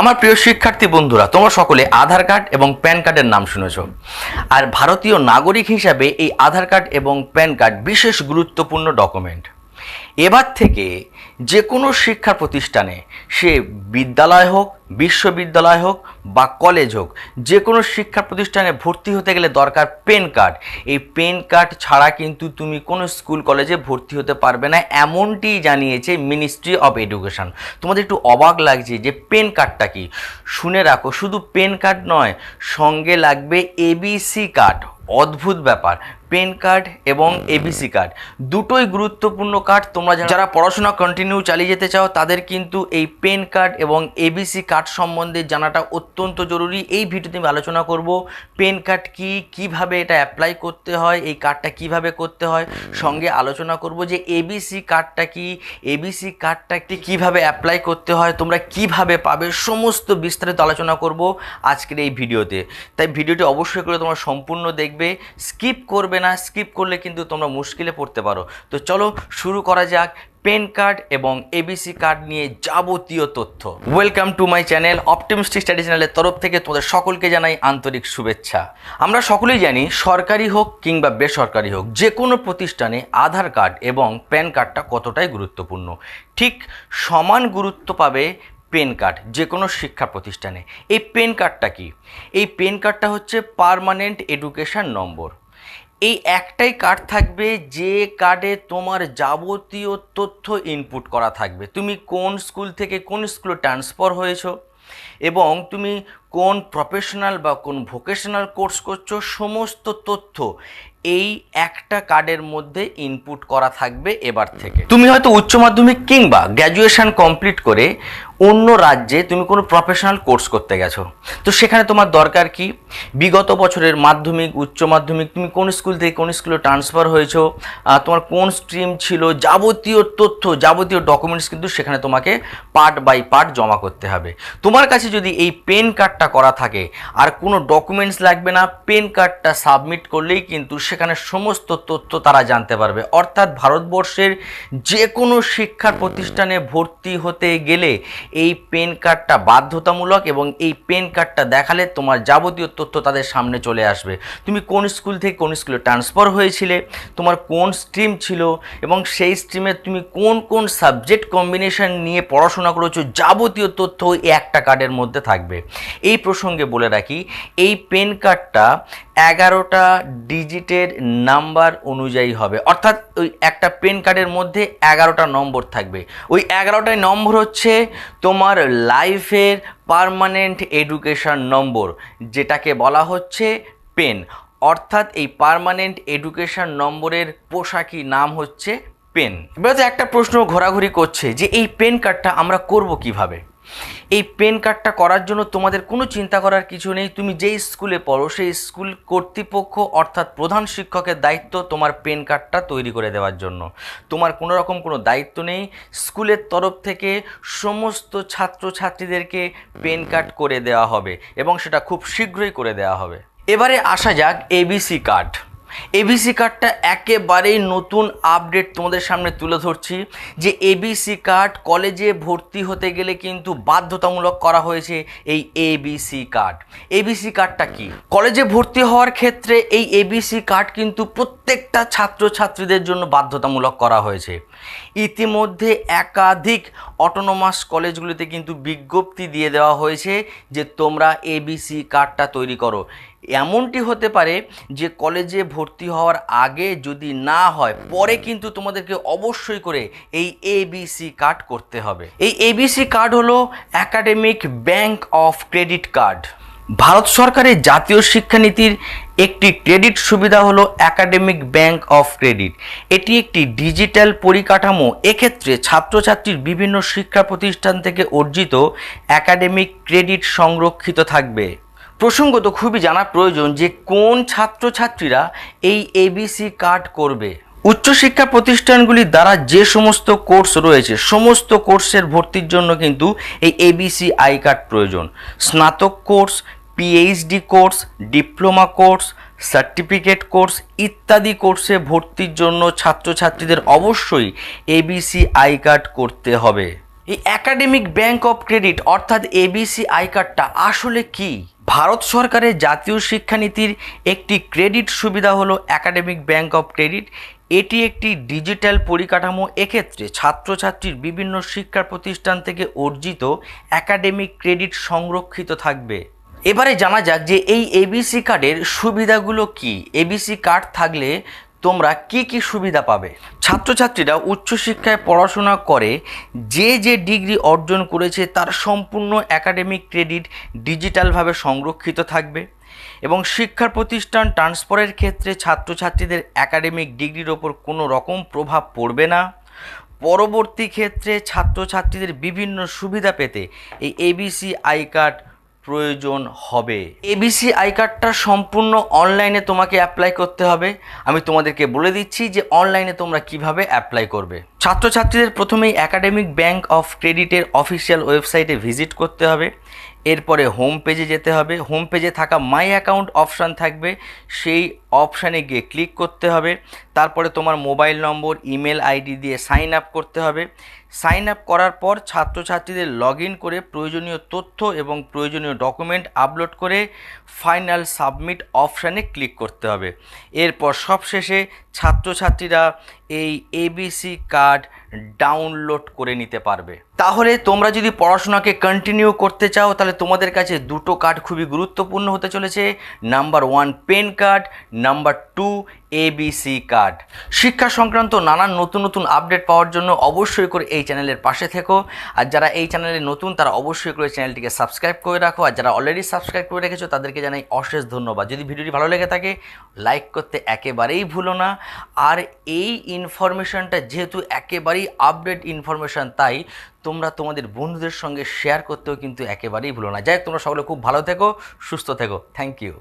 আমার প্রিয় শিক্ষার্থী বন্ধুরা, তোমরা সকলে আধার কার্ড এবং প্যান কার্ডের নাম শুনেছ। আর ভারতীয় নাগরিক হিসাবে এই আধার কার্ড এবং প্যান কার্ড বিশেষ গুরুত্বপূর্ণ ডকুমেন্ট। এবার থেকে যে কোনো শিক্ষা প্রতিষ্ঠানে, সে বিদ্যালয় হোক, বিশ্ববিদ্যালয় হোক বা কলেজ হোক যে কোনো শিক্ষা প্রতিষ্ঠানে ভর্তি হতে গেলে দরকার পেন কার্ড। এই পেন কার্ড ছাড়া কিন্তু তুমি কোনো স্কুল, কলেজে ভর্তি হতে পারবে না, এমনটি জানিয়েছে মিনিস্ট্রি অফ এডুকেশন তোমাদের একটু অবাক লাগছে যে পেন কার্ডটা কি? শুনে রাখো, শুধু পেন কার্ড নয়, সঙ্গে লাগবে এবিসি কার্ড অদ্ভুত ব্যাপার। পেন কার্ড এবং এবিসি কার্ড। দুটোই গুরুত্বপূর্ণ কার্ড। তোমরা যারা- পড়াশোনা কন্টিনিউ চালিয়ে যেতে চাও, তাদের কিন্তু এই পেন কার্ড এবং এবিসি কার্ড সম্বন্ধে জানাটা অত্যন্ত জরুরি। এই ভিডিওতে আমি আলোচনা করব, পেন কার্ড কি, কীভাবে এটা অ্যাপ্লাই করতে হয়, এই কার্ডটা কীভাবে করতে হয়। সঙ্গে আলোচনা করব যে এবিসি কার্ডটা কি এবিসি কার্ডটা কীভাবে অ্যাপ্লাই করতে হয়, তোমরা কীভাবে পাবে, সমস্ত বিস্তারিত আলোচনা করব আজকের এই ভিডিওতে। তাই ভিডিওটি অবশ্যই করে তোমরা সম্পূর্ণ দেখবে স্কিপ করবে না স্কিপ করলে কিন্তু তোমরা মুশকিলে পড়তে পারো। তো চলো শুরু করা যাক পেন কার্ড এবং এবিসি কার্ড নিয়ে যাবতীয় তথ্য। Welcome to my channel optimistic study চ্যানেলের তরফ থেকে তোমাদের সকলকে জানাই আন্তরিক শুভেচ্ছা। আমরা সকলেই জানি সরকারি হোক কিংবা বেসরকারি হোক যে কোনো প্রতিষ্ঠানে আধার কার্ড এবং প্যান কার্ডটা কতটাই গুরুত্বপূর্ণ। ঠিক সমান গুরুত্ব পাবে পেন কার্ড যে কোনো শিক্ষা প্রতিষ্ঠানে। এই পেন কার্ডটা কি? এই পেন কার্ডটা হচ্ছে পার্মানেন্ট এডুকেশন নম্বর এই একটাই কার্ড থাকবে যে কার্ডে তোমার যাবতীয় তথ্য ইনপুট করা থাকবে। তুমি কোন স্কুল থেকে কোন স্কুলে ট্রান্সফার হয়েছো এবং তুমি কোন প্রফেশনাল বা কোন ভোকেশনাল কোর্স করছ, সমস্ত তথ্য এই একটা কার্ডের মধ্যে ইনপুট করা থাকবে এবার থেকে। তুমি হয়তো উচ্চ মাধ্যমিক কিংবা গ্র্যাজুয়েশন কমপ্লিট করে অন্য রাজ্যে তুমি কোনো প্রফেশনাল কোর্স করতে গেছো। তো সেখানে তোমার দরকার কি? বিগত বছরের মাধ্যমিক, উচ্চ মাধ্যমিক, তুমি কোন স্কুল থেকে কোন স্কুলে ট্রান্সফার হয়েছো? তোমার কোন স্ট্রিম ছিল? যাবতীয় তথ্য, যাবতীয় ডকুমেন্টস কিন্তু সেখানে তোমাকে পার্ট বাই পার্ট জমা করতে হবে। তোমার কাছে যদি এই পেন কার্ডটা করা থাকে। আর কোনো ডকুমেন্টস লাগবে না পেন কার্ডটা সাবমিট করলেই কিন্তু সেখানে সমস্ত তথ্য তারা জানতে পারবে। অর্থাৎ ভারতবর্ষের যে কোনো শিক্ষা প্রতিষ্ঠানে ভর্তি হতে গেলে এই পেন কার্ডটা বাধ্যতামূলক এবং এই পেন কার্ডটা দেখালে তোমার যাবতীয় তথ্য তাদের সামনে চলে আসবে। তুমি কোন স্কুল থেকে কোন স্কুলে ট্রান্সফার হয়েছিলে, তোমার কোন স্ট্রিম ছিল এবং সেই স্ট্রিমে তুমি কোন কোন সাবজেক্ট কম্বিনেশন নিয়ে পড়াশোনা করেছ, যাবতীয় তথ্য একটা কার্ডের মধ্যে থাকবে। এই প্রসঙ্গে বলে রাখি, এই পেন কার্ডটা এগারোটা ডিজিটের নাম্বার অনুযায়ী হবে। অর্থাৎ ওই একটা পেন কার্ডের মধ্যে এগারোটা নম্বর থাকবে। ওই এগারোটাই নম্বর হচ্ছে তোমার লাইফের পার্মানেন্ট এডুকেশন নম্বর, যেটাকে বলা হচ্ছে পেন অর্থাৎ এই পার্মানেন্ট এডুকেশন নম্বরের পোশাকি নাম হচ্ছে পেন এবার তো একটা প্রশ্ন ঘোরাঘুরি করছে যে এই পেন কার্ডটা আমরা করব কীভাবে? এই পেন কার্ডটা করার জন্য তোমাদের কোনো চিন্তা করার কিছু নেই। তুমি যেই স্কুলে পড়ো, সেই স্কুল কর্তৃপক্ষ অর্থাৎ প্রধান শিক্ষকের দায়িত্ব তোমার পেন কার্ডটা তৈরি করে দেওয়ার জন্য। তোমার কোনো রকম কোনো দায়িত্ব নেই। স্কুলের তরফ থেকে সমস্ত ছাত্রছাত্রীদেরকে পেন কার্ড করে দেওয়া হবে এবং সেটা খুব শীঘ্রই করে দেওয়া হবে। এবারে আসা যাক এবিসি কার্ড এবিসি কার্ডটা একেবারেই নতুন আপডেট তোমাদের সামনে তুলে ধরছি, যে এবিসি কার্ড কলেজে ভর্তি হতে গেলে কিন্তু বাধ্যতামূলক করা হয়েছে এই এবিসি কার্ড এবিসি কার্ডটা কি? কলেজে ভর্তি হওয়ার ক্ষেত্রে এই এবিসি কার্ড কিন্তু প্রত্যেকটা ছাত্রছাত্রীদের জন্য বাধ্যতামূলক করা হয়েছে। ইতিমধ্যে একাধিক অটোনোমাস কলেজগুলিতে কিন্তু বিজ্ঞপ্তি দিয়ে দেওয়া হয়েছে যে তোমরা এবিসি কার্ডটা তৈরি করো। এমনটি হতে পারে যে কলেজে ভর্তি হওয়ার আগে যদি না হয়, পরে কিন্তু তোমাদেরকে অবশ্যই করে এই এবিসি কার্ড করতে হবে। এই এবিসি কার্ড হলো academic bank of credit card Bharat সরকারের জাতীয় শিক্ষানীতির একটি ক্রেডিট সুবিধা হলো একাডেমিক ব্যাংক অফ ক্রেডিট এটি একটি ডিজিটাল পরিকাঠামো। এক্ষেত্রে ছাত্রছাত্রীর বিভিন্ন শিক্ষা প্রতিষ্ঠান থেকে অর্জিত একাডেমিক ক্রেডিট সংরক্ষিত থাকবে। প্রসঙ্গত খুবই জানা প্রয়োজন যে কোন ছাত্রছাত্রীরা এই এবিসি কার্ড করবে। উচ্চশিক্ষা প্রতিষ্ঠানগুলির দ্বারা যে সমস্ত কোর্স রয়েছে, সমস্ত কোর্সের ভর্তির জন্য কিন্তু এই এবিসি আই কার্ড প্রয়োজন। স্নাতক course PhD course, diploma course, certificate course ইত্যাদি কোর্সে ভর্তির জন্য ছাত্রছাত্রীদের অবশ্যই এবিসি আই কার্ড করতে হবে। এই একাডেমিক ব্যাংক অফ ক্রেডিট অর্থাৎ এবিসি আই কার্ডটা আসলে কি? ভারত সরকারের জাতীয় শিক্ষানীতির একটি ক্রেডিট সুবিধা হলো একাডেমিক ব্যাংক অফ ক্রেডিট। এটি একটি ডিজিটাল পরিকাঠামো। এক্ষেত্রে ছাত্রছাত্রীর বিভিন্ন শিক্ষা প্রতিষ্ঠান থেকে অর্জিত একাডেমিক ক্রেডিট সংরক্ষিত থাকবে। এবারে জানা যাক যে এই এবিসি কার্ডের সুবিধাগুলো কি। এবিসি কার্ড থাকলে তোমরা কি কি সুবিধা পাবে? ছাত্রছাত্রীরা উচ্চশিক্ষায় পড়াশোনা করে যে যে ডিগ্রি অর্জন করেছে তার সম্পূর্ণ একাডেমিক ক্রেডিট ডিজিটালভাবে সংরক্ষিত থাকবে এবং শিক্ষা প্রতিষ্ঠান ট্রান্সফারের ক্ষেত্রে ছাত্রছাত্রীদের একাডেমিক ডিগ্রির ওপর কোনো রকম প্রভাব পড়বে না। পরবর্তী ক্ষেত্রে ছাত্রছাত্রীদের বিভিন্ন সুবিধা পেতে এই এবিসি আই কার্ড প্রয়োজন হবে। এবিসি আই কার্ডটা সম্পূর্ণ অনলাইনে তোমাকে অ্যাপ্লাই করতে হবে। আমি তোমাদেরকে বলে দিচ্ছি যে অনলাইনে তোমরা কীভাবে অ্যাপ্লাই করবে। ছাত্রছাত্রীদের প্রথমেই একাডেমিক ব্যাংক অফ ক্রেডিটের অফিসিয়াল ওয়েবসাইটে ভিজিট করতে হবে। এরপরে হোম পেজে যেতে হবে। হোম পেজে থাকা মাই অ্যাকাউন্ট অপশান থাকবে। সেই অপশানে গিয়ে ক্লিক করতে হবে। তারপরে তোমার মোবাইল নম্বর ইমেল আইডি দিয়ে সাইন আপ করতে হবে। সাইন আপ করার পর ছাত্রছাত্রীদের লগ করে প্রয়োজনীয় তথ্য এবং প্রয়োজনীয় ডকুমেন্ট আপলোড করে ফাইনাল সাবমিট অপশানে ক্লিক করতে হবে। এরপর সবশেষে ছাত্রছাত্রীরা এই এবিসি কার্ড ডাউনলোড করে নিতে পারবে। তাহলে তোমরা যদি পড়াশোনাকে কন্টিনিউ করতে চাও, তাহলে তোমাদের কাছে দুটো কার্ড খুবই গুরুত্বপূর্ণ হতে চলেছে। Number one PAN card number two ABC card শিক্ষা সংক্রান্ত নানান নতুন নতুন আপডেট পাওয়ার জন্য অবশ্যই করে এই চ্যানেলের পাশে থেকো। আর যারা এই চ্যানেলে নতুন, তারা অবশ্যই করে চ্যানেলটিকে সাবস্ক্রাইব করে রাখো। আর যারা অলরেডি সাবস্ক্রাইব করে রেখেছো, তাদেরকে জানাই অশেষ ধন্যবাদ। যদি ভিডিওটি ভালো লেগে থাকে লাইক করতে একেবারেই ভুলো না। আর এই ইনফরমেশনটা যেহেতু একেবারেই আপডেট ইনফরমেশন তাই তোমরা তোমাদের বন্ধুদের সঙ্গে শেয়ার করতেও কিন্তু একেবারেই ভুলো না। যাই তোমরা সকলে খুব ভালো থেকো, সুস্থ থেকো। Thank you